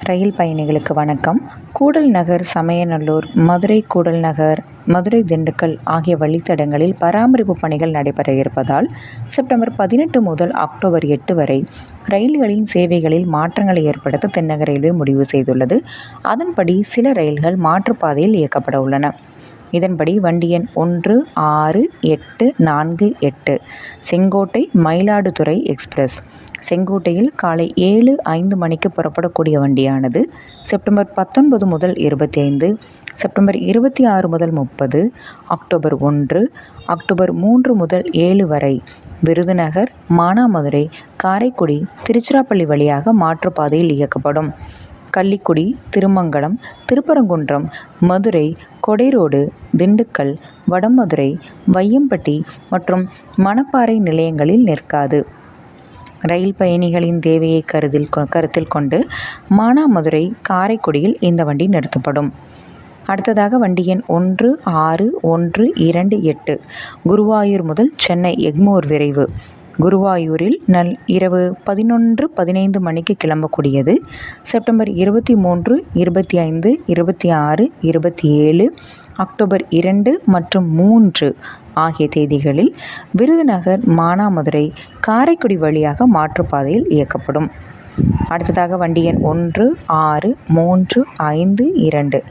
ரயில் பயணிகளுக்கு வணக்கம். கூடல் நகர் சமயநல்லூர் மதுரை கூடல் நகர் மதுரை திண்டுக்கல் ஆகிய வழித்தடங்களில் பராமரிப்பு பணிகள் நடைபெற இருப்பதால் செப்டம்பர் பதினெட்டு முதல் அக்டோபர் எட்டு வரை ரயில்களின் சேவைகளில் மாற்றங்களை ஏற்படுத்த தென்னக ரயில்வே முடிவு செய்துள்ளது. அதன்படி சில ரயில்கள் மாற்றுப்பாதையில் இயக்கப்பட உள்ளன. இதன்படி வண்டி எண் ஒன்று ஆறு எட்டு நான்கு எட்டு செங்கோட்டை மயிலாடுதுறை எக்ஸ்பிரஸ். செங்கோட்டையில் காலை ஏழு ஐந்து மணிக்கு புறப்படக்கூடிய வண்டியானது செப்டம்பர் பத்தொன்பது முதல் இருபத்தி ஐந்து செப்டம்பர் இருபத்தி ஆறு முதல் முப்பது அக்டோபர் ஒன்று அக்டோபர் மூன்று முதல் ஏழு வரை விருதுநகர் மானாமதுரை காரைக்குடி திருச்சிராப்பள்ளி வழியாக மாற்றுப்பாதையில் இயக்கப்படும். கள்ளிக்குடி திருமங்கலம் திருப்பரங்குன்றம் மதுரை கொடைரோடு திண்டுக்கல் வடமதுரை வையம்பட்டி மற்றும் மணப்பாறை நிலையங்களில் நிற்காது. ரயில் பயணிகளின் தேவையை கருதில் கருத்தில் கொண்டு மானாமதுரை காரைக்குடியில் இந்த வண்டி நிறுத்தப்படும். அடுத்ததாக வண்டி எண் ஒன்று ஆறு ஒன்று இரண்டு எட்டு குருவாயூர் முதல் சென்னை எக்மோர் விரைவு. குருவாயூரில் நல் இரவு பதினொன்று பதினைந்து மணிக்கு கிளம்பக்கூடியது. செப்டம்பர் இருபத்தி மூன்று இருபத்தி ஐந்து இருபத்தி ஆறு இருபத்தி ஏழு அக்டோபர் இரண்டு மற்றும் மூன்று ஆகிய தேதிகளில் விருதுநகர் மானாமதுரை காரைக்குடி வழியாக மாற்றுப்பாதையில் இயக்கப்படும். அடுத்ததாக வண்டி எண் ஒன்று ஆறு மூன்று ஐந்து இரண்டு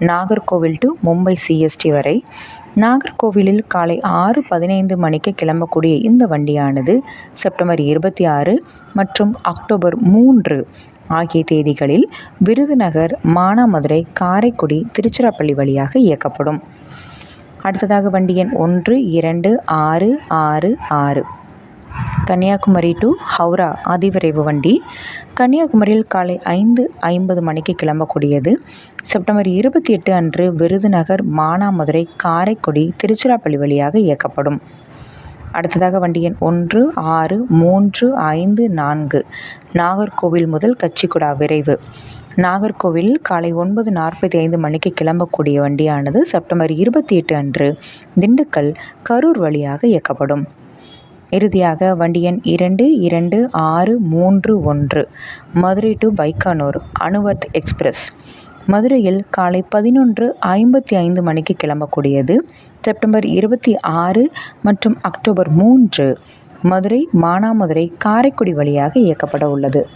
நாகர்கோவில் டு மும்பை சிஎஸ்டி வரை நாகர்கோவிலில் காலை ஆறு பதினைந்து மணிக்கு கிளம்பக்கூடிய இந்த வண்டியானது செப்டம்பர் இருபத்தி ஆறு மற்றும் அக்டோபர் மூன்று ஆகிய தேதிகளில் விருதுநகர் மானாமதுரை காரைக்குடி திருச்சிராப்பள்ளி வழியாக இயக்கப்படும். அடுத்ததாக வண்டி எண் ஒன்று இரண்டு ஆறு ஆறு ஆறு. கன்னியாகுமரி டு ஹவுரா அதிவிரைவு வண்டி. கன்னியாகுமரியில் காலை ஐந்து ஐம்பது மணிக்கு கிளம்பக்கூடியது. செப்டம்பர் இருபத்தி எட்டு அன்று விருதுநகர் மானாமதுரை காரைக்குடி திருச்சிராப்பள்ளி வழியாக இயக்கப்படும். அடுத்ததாக வண்டி எண் ஒன்று ஆறு மூன்று ஐந்து நான்கு. நாகர்கோவில் முதல் கச்சிக்குடா விரைவு. நாகர்கோவில் காலை ஒன்பது நாற்பத்தி ஐந்து மணிக்கு கிளம்பக்கூடிய வண்டியானது செப்டம்பர் இருபத்தி எட்டு அன்று திண்டுக்கல் கரூர் வழியாக இயக்கப்படும். இறுதியாக வண்டி எண் இரண்டு இரண்டு ஆறு மூன்று ஒன்று. Madurai to Bikaner Anuvrat express. மதுரையில் காலை பதினொன்று ஐம்பத்தி ஐந்து மணிக்கு கிளம்பக்கூடியது. செப்டம்பர் இருபத்தி ஆறு மற்றும் அக்டோபர் மூன்று மதுரை மானாமதுரை காரைக்குடி வழியாக இயக்கப்பட உள்ளது.